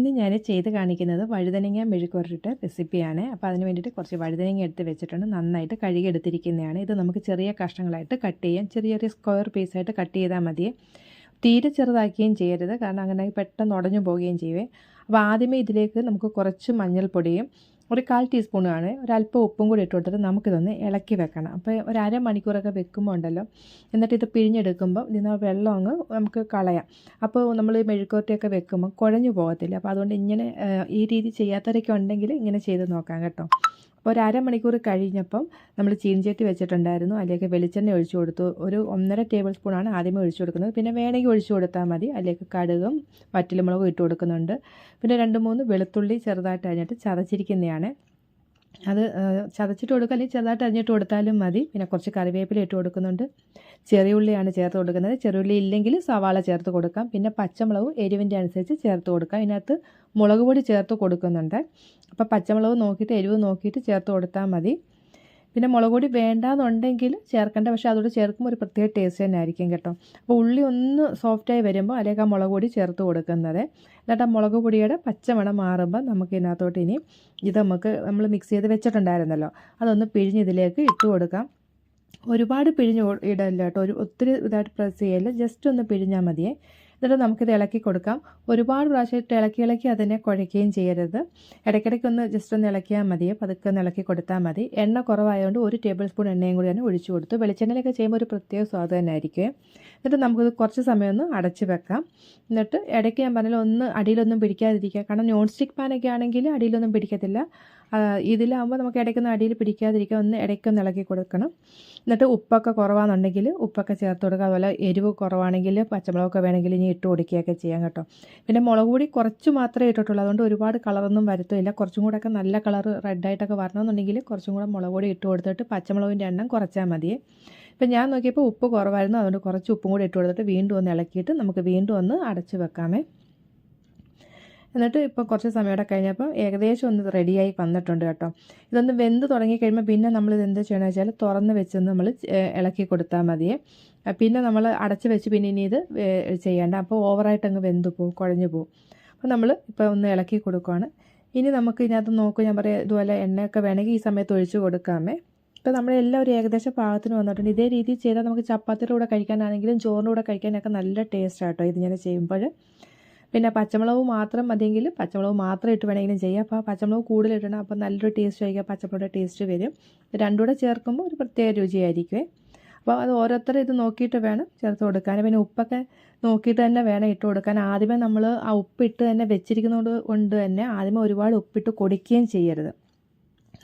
ഇന്ന് ഞാൻ ചെയ്ത് കാണിക്കുന്നത് വഴുതനങ്ങ മെഴുക്കുവരട്ടിട്ട് റെസിപ്പിയാണ്. അപ്പോൾ അതിന് വേണ്ടിയിട്ട് കുറച്ച് വഴുതനങ്ങ എടുത്ത് വെച്ചിട്ടുണ്ട്. നന്നായിട്ട് കഴുകി എടുത്തിരിക്കുന്നതാണ് ഇത് നമുക്ക് ചെറിയ കഷ്ണങ്ങളായിട്ട് കട്ട് ചെയ്യാം. ചെറിയ ചെറിയ സ്ക്വയർ പീസായിട്ട് കട്ട് ചെയ്താൽ മതി. തീരെ ചെറുതാക്കുകയും ചെയ്യരുത്. കാരണം അങ്ങനെ പെട്ടെന്ന് ഉടഞ്ഞു പോവുകയും ചെയ്യുവേ അപ്പോൾ ആദ്യമേ ഇതിലേക്ക് നമുക്ക് കുറച്ച് മഞ്ഞൾപ്പൊടിയും ഒരു കാൽ ടീസ്പൂണാണ് ഒരല്പം ഉപ്പും കൂടി ഇട്ട് കൊടുത്തിട്ട് നമുക്കിതൊന്ന് ഇളക്കി വെക്കണം. അപ്പോൾ ഒരു അര അരമണിക്കൂറൊക്കെ വെക്കുമ്പോൾ ഉണ്ടല്ലോ എന്നിട്ട് ഇത് പിഴിഞ്ഞെടുക്കുമ്പോൾ ഇതിന് വെള്ളം അങ്ങ് നമുക്ക് കളയാം. അപ്പോൾ നമ്മൾ മെഴുക്കോറ്റയൊക്കെ വെക്കുമ്പോൾ കുഴഞ്ഞു പോകത്തില്ല. അപ്പോൾ അതുകൊണ്ട് ഇങ്ങനെ ഈ രീതി ചെയ്യാത്തവരൊക്കെ ഉണ്ടെങ്കിൽ ഇങ്ങനെ ചെയ്ത് നോക്കാം കേട്ടോ. അപ്പോൾ ഒരു അരമണിക്കൂർ കഴിഞ്ഞപ്പം നമ്മൾ ചീനിച്ചട്ടി വെച്ചിട്ടുണ്ടായിരുന്നു. അതിലേക്ക് വെളിച്ചെണ്ണ ഒഴിച്ചു കൊടുത്തു. ഒരു ഒന്നര ടേബിൾ സ്പൂണാണ് ആദ്യമേ ഒഴിച്ചു കൊടുക്കുന്നത്. പിന്നെ വേണമെങ്കിൽ ഒഴിച്ചു കൊടുത്താൽ മതി. അതിലേക്ക് കടുകും വറ്റലുമുളകും ഇട്ട് കൊടുക്കുന്നുണ്ട്. പിന്നെ രണ്ട് മൂന്ന് വെളുത്തുള്ളി ചെറുതായിട്ട് അരിഞ്ഞിട്ട് ചതച്ചിരിക്കുന്നതാണ്. അത് ചതച്ചിട്ട് കൊടുക്കുക. അല്ലെങ്കിൽ ചെറുതായിട്ട് അരിഞ്ഞിട്ട് കൊടുത്താലും മതി. പിന്നെ കുറച്ച് കറിവേപ്പില ഇട്ട് കൊടുക്കുന്നുണ്ട്. ചെറിയ ഉള്ളിയാണ് ചേർത്ത് കൊടുക്കുന്നത്. ചെറിയ ഉള്ളി ഇല്ലെങ്കിൽ സവാള ചേർത്ത് കൊടുക്കാം. പിന്നെ പച്ചമുളക് എരിവിന്റെ അനുസരിച്ച് ചേർത്ത് കൊടുക്കാം. ഇതിനകത്ത് മുളക് പൊടി ചേർത്ത് കൊടുക്കുന്നുണ്ട്. അപ്പോൾ പച്ചമുളക് നോക്കിയിട്ട് എരിവ് നോക്കിയിട്ട് ചേർത്ത് കൊടുത്താൽ മതി. പിന്നെ മുളക് പൊടി വേണ്ടാന്നുണ്ടെങ്കിൽ ചേർക്കേണ്ട. പക്ഷേ അതോട് ചേർക്കുമ്പോൾ ഒരു പ്രത്യേക ടേസ്റ്റ് തന്നെ ആയിരിക്കും കേട്ടോ. അപ്പോൾ ഉള്ളി ഒന്ന് സോഫ്റ്റായി വരുമ്പോൾ അല്ലെങ്കിൽ ആ മുളക് പൊടി ചേർത്ത് കൊടുക്കുന്നത്. എന്നിട്ട് ആ മുളക് പൊടിയുടെ പച്ചമണം മാറുമ്പോൾ നമുക്ക് ഇതിനകത്തോട്ട് ഇനി ഇത് നമുക്ക് നമ്മൾ മിക്സ് ചെയ്ത് വെച്ചിട്ടുണ്ടായിരുന്നല്ലോ. അതൊന്ന് പിഴിഞ്ഞ് ഇതിലേക്ക് ഇട്ട് കൊടുക്കാം. ഒരുപാട് പിഴിഞ്ഞ് ഇടല്ല കേട്ടോ. ഒരു ഒത്തിരി ഇതായിട്ട് പ്രസ് ചെയ്യല്ല. ജസ്റ്റ് ഒന്ന് പിഴിഞ്ഞാൽ മതിയേ. എന്നിട്ട് നമുക്കിത് ഇളക്കി കൊടുക്കാം. ഒരുപാട് പ്രാവശ്യമായിട്ട് ഇളക്കി ഇളക്കി അതിനെ കുഴയ്ക്കുകയും ചെയ്യരുത്. ഇടയ്ക്കിടയ്ക്ക് ഒന്ന് ജസ്റ്റ് ഒന്ന് ഇളക്കിയാൽ മതി. പതുക്കെ ഒന്ന് ഇളക്കി കൊടുത്താൽ മതി. എണ്ണ കുറവായതുകൊണ്ട് ഒരു ടേബിൾ സ്പൂൺ എണ്ണയും കൂടി തന്നെ ഒഴിച്ചു കൊടുത്തു. വെളിച്ചെണ്ണയിലൊക്കെ ചെയ്യുമ്പോൾ ഒരു പ്രത്യേക സ്വാദ് തന്നെ ആയിരിക്കും. എന്നിട്ട് നമുക്കിത് കുറച്ച് സമയം ഒന്ന് അടച്ച് വെക്കാം. എന്നിട്ട് ഇടയ്ക്ക് ഞാൻ പറഞ്ഞാൽ ഒന്ന് അടിയിലൊന്നും പിടിക്കാതിരിക്കുക. കാരണം നോൺ സ്റ്റിക്ക് പാനൊക്കെ ആണെങ്കിൽ അടിയിലൊന്നും പിടിക്കത്തില്ല. ഇതിലാകുമ്പോൾ നമുക്ക് ഇടയ്ക്കൊന്ന് അടിയിൽ പിടിക്കാതിരിക്കുക ഒന്ന് ഇടയ്ക്കൊന്ന് ഇളക്കി കൊടുക്കണം. എന്നിട്ട് ഉപ്പൊക്കെ കുറവാണെന്നുണ്ടെങ്കിൽ ഉപ്പൊക്കെ ചേർത്ത് കൊടുക്കുക. അതുപോലെ എരിവ് കുറവാണെങ്കിൽ പച്ചമുളകൊക്കെ വേണമെങ്കിൽ ഇനി ഇട്ട് കൊടുക്കുകയൊക്കെ ചെയ്യാം കേട്ടോ. പിന്നെ മുളക് പൊടി കുറച്ച് മാത്രമേ ഇട്ടിട്ടുള്ളൂ. അതുകൊണ്ട് ഒരുപാട് കളറൊന്നും വരുത്തില്ല. കുറച്ചും കൂടെ ഒക്കെ നല്ല കളർ റെഡായിട്ടൊക്കെ വരണമെന്നുണ്ടെങ്കിൽ കുറച്ചും കൂടെ മുളക് പൊടി ഇട്ട് കൊടുത്തിട്ട് പച്ചമുളകിന്റെ എണ്ണം കുറച്ചാൽ മതിയേ ഇപ്പം ഞാൻ നോക്കിയപ്പോൾ ഉപ്പ് കുറവായിരുന്നു. അതുകൊണ്ട് കുറച്ച് ഉപ്പും കൂടി ഇട്ട് കൊടുത്തിട്ട് വീണ്ടും ഒന്ന് ഇളക്കിയിട്ട് നമുക്ക് വീണ്ടും ഒന്ന് അടച്ച് വെക്കാമേ. എന്നിട്ട് ഇപ്പോൾ കുറച്ച് സമയമൂടെ കഴിഞ്ഞപ്പോൾ ഏകദേശം ഒന്ന് റെഡിയായി വന്നിട്ടുണ്ട് കേട്ടോ. ഇതൊന്ന് വെന്ത് തുടങ്ങി കഴിയുമ്പോൾ പിന്നെ നമ്മൾ ഇത് എന്താ ചെയ്യണമെന്ന് വെച്ചാൽ തുറന്ന് വെച്ചൊന്ന് നമ്മൾ ഇളക്കി കൊടുത്താൽ മതിയേ പിന്നെ നമ്മൾ അടച്ച് വെച്ച് പിന്നെ ഇനി ഇത് ചെയ്യേണ്ട. അപ്പോൾ ഓവറായിട്ട് അങ്ങ് വെന്ത് പോകും കുഴഞ്ഞു പോകും. അപ്പോൾ നമ്മൾ ഇപ്പോൾ ഒന്ന് ഇളക്കി കൊടുക്കുകയാണ് ഇനി നമുക്ക് ഇതിനകത്ത് നോക്കും ഞാൻ പറയാം ഇതുപോലെ എണ്ണയൊക്കെ വേണമെങ്കിൽ ഈ സമയത്ത് ഒഴിച്ച് കൊടുക്കാമേ. ഇപ്പോൾ ഒരു ഏകദേശം പാകത്തിന് വന്നിട്ടുണ്ട്. ഇതേ രീതിയിൽ ചെയ്താൽ നമുക്ക് ചപ്പാത്തിയുടെ കൂടെ കഴിക്കാനാണെങ്കിലും ചോറിന്റെ കൂടെ കഴിക്കാനൊക്കെ നല്ല ടേസ്റ്റ് ആട്ടോ ഇത് ഞാൻ ചെയ്യുമ്പോൾ. പിന്നെ പച്ചമുളക് മാത്രം മതിയെങ്കിൽ പച്ചമുളക് മാത്രം ഇട്ട് വേണമെങ്കിലും ചെയ്യാം. അപ്പോൾ പച്ചമുളക് കൂടുതൽ ഇടണം. അപ്പോൾ നല്ലൊരു ടേസ്റ്റ് കഴിക്കുക പച്ചമുളകുടെ ടേസ്റ്റ് വരും. രണ്ടുകൂടെ ചേർക്കുമ്പോൾ ഒരു പ്രത്യേക രുചിയായിരിക്കുമേ അപ്പോൾ അത് ഓരോരുത്തരും ഇത് നോക്കിയിട്ട് വേണം ചേർത്ത് കൊടുക്കാൻ. പിന്നെ ഉപ്പൊക്കെ നോക്കിയിട്ട് തന്നെ വേണം ഇട്ട് കൊടുക്കാൻ. ആദ്യമേ നമ്മൾ ആ ഉപ്പിട്ട് തന്നെ വെച്ചിരിക്കുന്നതുകൊണ്ട് കൊണ്ട് തന്നെ ആദ്യമേ ഒരുപാട് ഉപ്പിട്ട് കൊടുക്കുകയും ചെയ്യരുത്.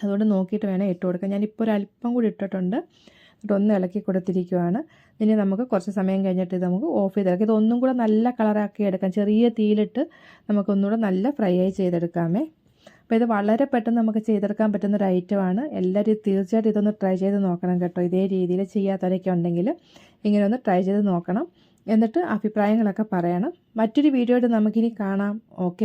അതുകൊണ്ട് നോക്കിയിട്ട് വേണം ഇട്ട് കൊടുക്കാൻ. ഞാനിപ്പോൾ ഒരു അല്പം കൂടി ഇട്ടിട്ടുണ്ട്. ഒന്ന് ഇളക്കി കൊടുത്തിരിക്കുവാണ്. ഇനി നമുക്ക് കുറച്ച് സമയം കഴിഞ്ഞിട്ട് ഇത് നമുക്ക് ഓഫ് ചെയ്തെടുക്കാം ഇതൊന്നും കൂടെ നല്ല കളറാക്കി എടുക്കാം. ചെറിയ തീയിലിട്ട് നമുക്കൊന്നുകൂടെ നല്ല ഫ്രൈ ആയി ചെയ്തെടുക്കാമേ. അപ്പോൾ ഇത് വളരെ പെട്ടെന്ന് നമുക്ക് ചെയ്തെടുക്കാൻ പറ്റുന്ന ഒരു ഐറ്റമാണ് എല്ലാവരും തീർച്ചയായിട്ടും ഇതൊന്ന് ട്രൈ ചെയ്ത് നോക്കണം കേട്ടോ. ഇതേ രീതിയിൽ ചെയ്യാത്തവരൊക്കെ ഉണ്ടെങ്കിൽ ഇങ്ങനെ ഒന്ന് ട്രൈ ചെയ്ത് നോക്കണം. എന്നിട്ട് അഭിപ്രായങ്ങളൊക്കെ പറയണം. മറ്റൊരു വീഡിയോയിട്ട് നമുക്കിനി കാണാം. ഓക്കെ